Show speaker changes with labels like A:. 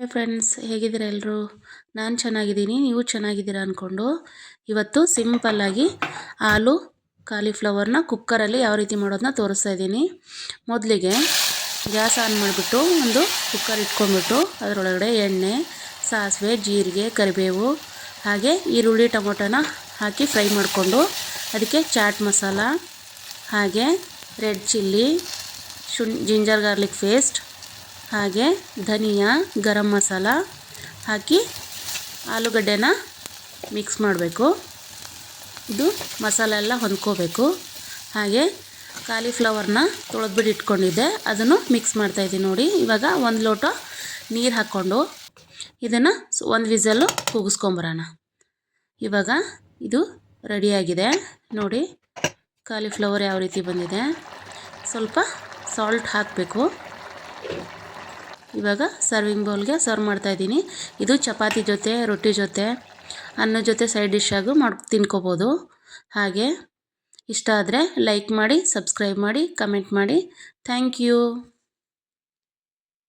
A: Hi friends ಹೇಗಿದ್ದೀರಾ ಎಲ್ಲರೂ ನಾನು ಚೆನ್ನಾಗಿದ್ದೀನಿ, ನೀವು ಚೆನ್ನಾಗಿದ್ದೀರಾ ಅಂದ್ಕೊಂಡು ಇವತ್ತು ಸಿಂಪಲ್ಲಾಗಿ ಆಲೂ ಕಾಲಿಫ್ಲವರ್ನ ಕುಕ್ಕರಲ್ಲಿ ಯಾವ ರೀತಿ ಮಾಡೋದನ್ನ ತೋರಿಸ್ತಾ ಇದ್ದೀನಿ. ಮೊದಲಿಗೆ ಗ್ಯಾಸ್ ಆನ್ ಮಾಡಿಬಿಟ್ಟು ಒಂದು ಕುಕ್ಕರ್ ಇಟ್ಕೊಂಡ್ಬಿಟ್ಟು ಅದರೊಳಗಡೆ ಎಣ್ಣೆ, ಸಾಸಿವೆ, ಜೀರಿಗೆ, ಕರಿಬೇವು, ಹಾಗೆ ಈರುಳ್ಳಿ, ಟೊಮೊಟೊನ ಹಾಕಿ ಫ್ರೈ ಮಾಡಿಕೊಂಡು ಅದಕ್ಕೆ ಚಾಟ್ ಮಸಾಲ, ಹಾಗೆ ರೆಡ್ ಚಿಲ್ಲಿ ಶುಂ ಜಿಂಜರ್ ಗಾರ್ಲಿಕ್ ಪೇಸ್ಟ್ ಹಾಗೆ ಧನಿಯಾ, ಗರಂ ಮಸಾಲ ಹಾಕಿ ಆಲೂಗಡ್ಡೆನ ಮಿಕ್ಸ್ ಮಾಡಬೇಕು. ಇದು ಮಸಾಲೆ ಎಲ್ಲ ಹೊಂದ್ಕೋಬೇಕು. ಹಾಗೆ ಕಾಲಿಫ್ಲವರ್ನ ತೊಳೆದ್ಬಿಟ್ಟು ಇಟ್ಕೊಂಡಿದ್ದೆ. ಅದನ್ನು ಮಿಕ್ಸ್ ಮಾಡ್ತಾಯಿದ್ದೀನಿ ನೋಡಿ. ಇವಾಗ ಒಂದು ಲೋಟ ನೀರು ಹಾಕ್ಕೊಂಡು ಇದನ್ನು ಒಂದು ವಿಸಲ್ಲು ಕೂಗಿಸ್ಕೊಂಬರೋಣ. ಇವಾಗ ಇದು ರೆಡಿಯಾಗಿದೆ ನೋಡಿ ಕಾಲಿಫ್ಲವರ್ ಯಾವ ರೀತಿ ಬಂದಿದೆ. ಸ್ವಲ್ಪ ಸಾಲ್ಟ್ ಹಾಕಬೇಕು. ಇವಾಗ ಸರ್ವಿಂಗ್ ಬೌಲ್ಗೆ ಸರ್ವ್ ಮಾಡ್ತಾಯಿದ್ದೀನಿ ಇದು ಚಪಾತಿ ಜೊತೆ, ರೊಟ್ಟಿ ಜೊತೆ, ಅನ್ನ ಜೊತೆ ಸೈಡ್ ಡಿಶ್ಶಾಗೂ ಮಾಡಿ, ತಿನ್ಕೋಬೋದು. ಹಾಗೆ ಇಷ್ಟ ಆದರೆ ಲೈಕ್ ಮಾಡಿ ಸಬ್ಸ್ಕ್ರೈಬ್ ಮಾಡಿ ಕಮೆಂಟ್ ಮಾಡಿ. Thank you